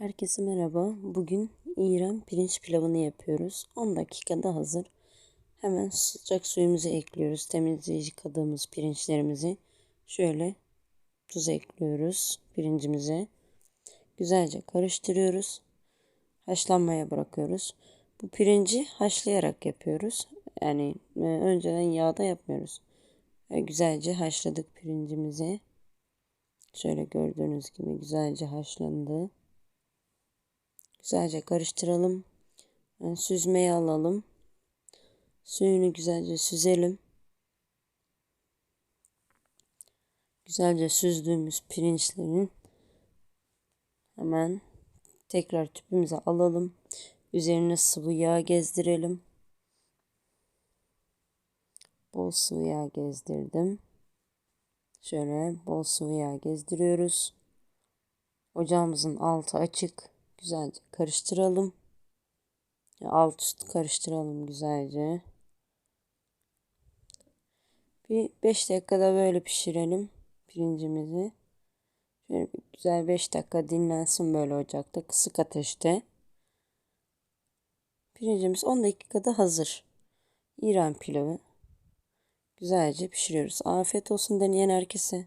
Herkese merhaba. Bugün İran pirinç pilavını yapıyoruz. 10 dakikada hazır. Hemen sıcak suyumuzu ekliyoruz. Temizleyici yıkadığımız pirinçlerimizi şöyle tuz ekliyoruz pirincimize. Güzelce karıştırıyoruz. Haşlanmaya bırakıyoruz. Bu pirinci haşlayarak yapıyoruz. Yani e, önceden yağda yapmıyoruz. E, güzelce haşladık pirincimizi. Şöyle gördüğünüz gibi güzelce haşlandı. Güzelce karıştıralım. Yani süzmeye alalım. Suyunu güzelce süzelim. Güzelce süzdüğümüz pirinçlerin hemen tekrar tüpümüze alalım. Üzerine sıvı yağ gezdirelim. Bol sıvı yağ gezdirdim. Şöyle bol sıvı yağ gezdiriyoruz. Ocağımızın altı açık. Güzelce karıştıralım. Alt üst karıştıralım güzelce. Bir 5 dakikada böyle pişirelim pirincimizi. Şöyle bir güzel 5 dakika dinlensin böyle ocakta kısık ateşte. Pirincimiz 10 dakikada hazır. İran pilavı. Güzelce pişiriyoruz. Afiyet olsun deneyen herkese.